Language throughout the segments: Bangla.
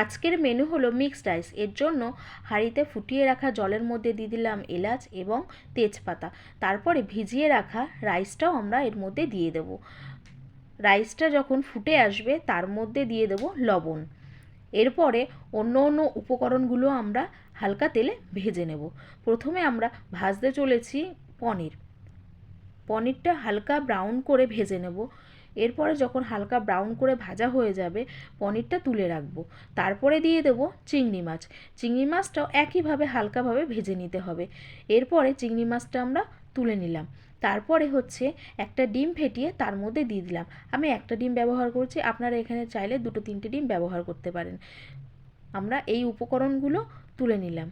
আজকের মেনু হলো মিক্সড রাইস এর জন্য হাঁড়িতে ফুটিয়ে রাখা জলের মধ্যে দিয়ে দিলাম এলাচ এবং তেজপাতা। তারপরে ভিজিয়ে রাখা রাইসটাও আমরা এর মধ্যে দিয়ে দেবো। রাইসটা যখন ফুটে আসবে, তার মধ্যে দিয়ে দেবো লবণ। এরপরে অন্য অন্য উপকরণগুলো আমরা হালকা তেলে ভেজে নেব। প্রথমে আমরা ভাজতে চলেছি পনির। পনিরটা হালকা ব্রাউন করে ভেজে নেব। এরপরে যখন হালকা ব্রাউন করে ভাজা হয়ে যাবে, পনিরটা তুলে রাখব। তারপরে দিয়ে দেবো চিংড়ি মাছ। চিংড়ি মাছটাও একইভাবে হালকাভাবে ভেজে নিতে হবে। এরপরে চিংড়ি মাছটা আমরা তুলে নিলাম। তারপরে হচ্ছে একটা ডিম ফেটিয়ে তার মধ্যে দিয়ে দিলাম। আমি একটা ডিম ব্যবহার করছি, আপনারা এখানে চাইলে দুটো তিনটে ডিম ব্যবহার করতে পারেন। আমরা এই উপকরণগুলো তুলে নিলাম।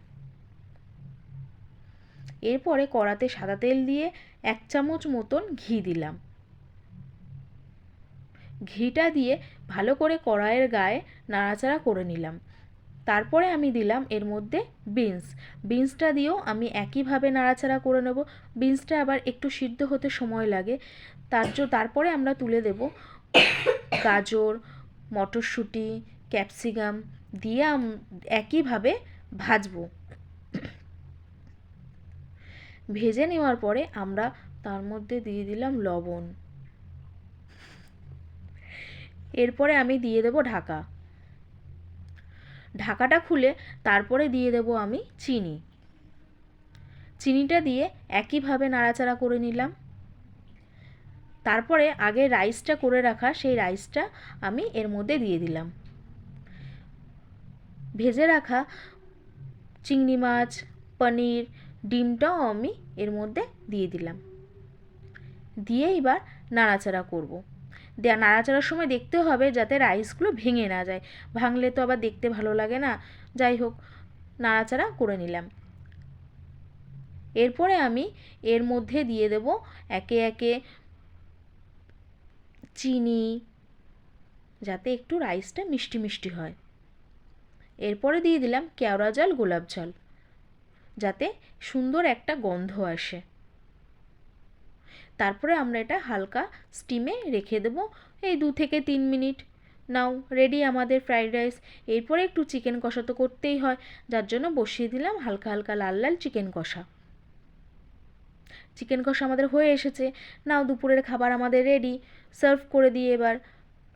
এরপরে কড়াতে সাদা তেল দিয়ে এক চামচ মতন ঘি দিলাম। ঘিটা দিয়ে ভালো করে কড়াইয়ের গায়ে নাড়াচাড়া করে নিলাম। তারপরে আমি দিলাম এর মধ্যে বিনস। বিনসটা দিয়েও আমি একইভাবে নাড়াচাড়া করে নেব। বিনসটা আবার একটু সিদ্ধ হতে সময় লাগে। তার তারপরে আমরা তুলে দেব গাজর, মটরশুঁটি, ক্যাপসিকাম দিয়ে একইভাবে ভাজবো। ভেজে নেওয়ার পরে আমরা তার মধ্যে দিয়ে দিলাম লবণ। এরপরে আমি দিয়ে দেবো ঢাকা। ঢাকাটা খুলে তারপরে দিয়ে দেবো আমি চিনি। চিনিটা দিয়ে একইভাবে নাড়াচাড়া করে নিলাম। তারপরে আগে রাইসটা করে রাখা সেই রাইসটা আমি এর মধ্যে দিয়ে দিলাম। ভেজে রাখা চিংড়ি মাছ, পনির, ডিমটাও আমি এর মধ্যে দিয়ে দিলাম। দিয়ে এবার নাড়াচাড়া করব। নাড়াচাড়ার সময় দেখতে হবে যাতে রাইসগুলো ভেঙে না যায়। ভাঙলে তো আবার দেখতে ভালো লাগে না। যাই হোক, নাড়াচাড়া করে নিলাম। এরপরে আমি এর মধ্যে দিয়ে দেব একে একে চিনি, যাতে একটু রাইসটা মিষ্টি মিষ্টি হয়। এরপরে দিয়ে দিলাম কেওড়া জল, গোলাপ জল, যাতে সুন্দর একটা গন্ধ আসে। তারপরে আমরা এটা হালকা স্টিমে রেখে দেবো। এই দু থেকে তিন মিনিট। নাও রেডি আমাদের ফ্রাইড রাইস এরপরে একটু চিকেন কষা তো করতেই হয়। যার জন্য বসিয়ে দিলাম হালকা হালকা লাল লাল চিকেন কষা। চিকেন কষা আমাদের হয়ে এসেছে। নাও, দুপুরের খাবার আমাদের রেডি সার্ভ করে দিয়ে এবার।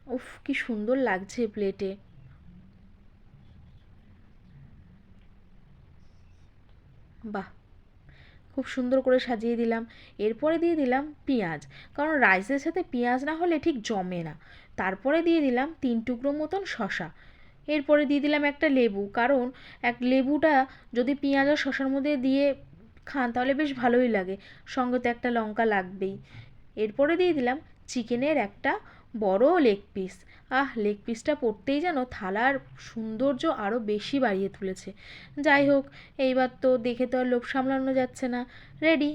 উফ, কি সুন্দর লাগছে প্লেটে বাহ! খুব সুন্দর করে সাজিয়ে দিলাম। এরপরে দিয়ে দিলাম পেঁয়াজ। কারণ রাইসের সাথে পেঁয়াজ না হলে ঠিক জমে না। তারপরে দিয়ে দিলাম তিন টুকরো মতন শশা এরপরে দিয়ে দিলাম একটা লেবু। কারণ এক লেবুটা যদি পেঁয়াজ আর শশার মধ্যে দিয়ে খান তাহলে বেশ ভালোই লাগে। সঙ্গে তো একটা লঙ্কা লাগবেই। এরপরে দিয়ে দিলাম চিকেনের একটা বড় লেগ পিস। আহ, লেগ পিসটা পড়তেই যেন থালার সৌন্দর্য আরও বেশি বাড়িয়ে তুলেছে। যাই হোক, এইবার তো দেখে তো আর লোভ সামলানো যাচ্ছে না। রেডি